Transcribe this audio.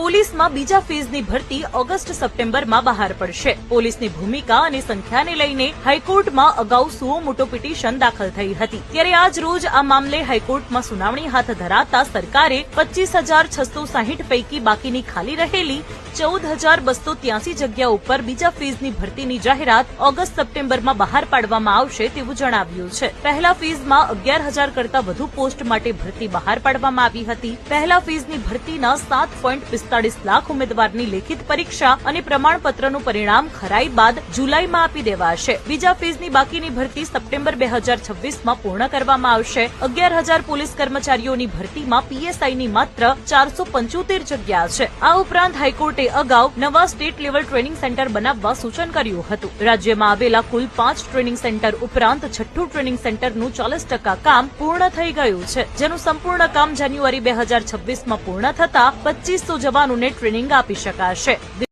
પોલીસમાં બીજા ફેઝની ભરતી ઓગસ્ટ સપ્ટેમ્બરમાં બહાર પડશે. પોલીસની ભૂમિકા અને સંખ્યાને લઈને હાઈકોર્ટમાં અગાઉ સુઓ મોટો પિટિશન દાખલ થઈ હતી. ત્યારે આજ રોજ આ મામલે હાઈકોર્ટમાં સુનાવણી હાથ ધરાતા સરકારે પચીસ હજાર છસો સાહીઠ પૈકી બાકીની ખાલી રહેલી ચૌદ હજાર બસો ત્યાસી જગ્યા ઉપર બીજા ફેઝની ભરતીની જાહેરાત ઓગસ્ટ સપ્ટેમ્બરમાં બહાર પાડવામાં આવશે તેવું જણાવ્યું છે. પહેલા ફેઝમાં અગિયાર હજાર કરતા વધુ પોસ્ટ માટે ભરતી બહાર પાડવામાં આવી હતી. પહેલા ફેઝની ભરતીના સાત પોઈન્ટ પિસ્તાળીસ લાખ ઉમેદવારની લેખિત પરીક્ષા અને પ્રમાણપત્રનું પરિણામ ખરાઈ બાદ જુલાઈમાં આપી દેવાશે. બીજા ફેઝની બાકીની ભરતી સપ્ટેમ્બર બે હજાર છવ્વીસમાં પૂર્ણ કરવામાં આવશે. અગિયાર હજાર પોલીસ કર્મચારીઓની ભરતીમાં પીએસઆઈની માત્ર ચારસો પંચોતેર જગ્યા છે. આ ઉપરાંત હાઈકોર્ટે અગાઉ નવા સ્ટેટ લેવલ ટ્રેનિંગ સેન્ટર બનાવવા સૂચન કર્યું હતું. રાજ્યમાં આવેલા કુલ પાંચ ટ્રેનિંગ સેન્ટર ઉપરાંત છઠ્ઠું ટ્રેનિંગ સેન્ટરનું ચાલીસ ટકા કામ પૂર્ણ થઈ ગયું છે, જેનું સંપૂર્ણ કામ જાન્યુઆરી બે હજાર છવ્વીસમાં પૂર્ણ થતા પચીસો જવાનોને ટ્રેનિંગ આપી શકાશે.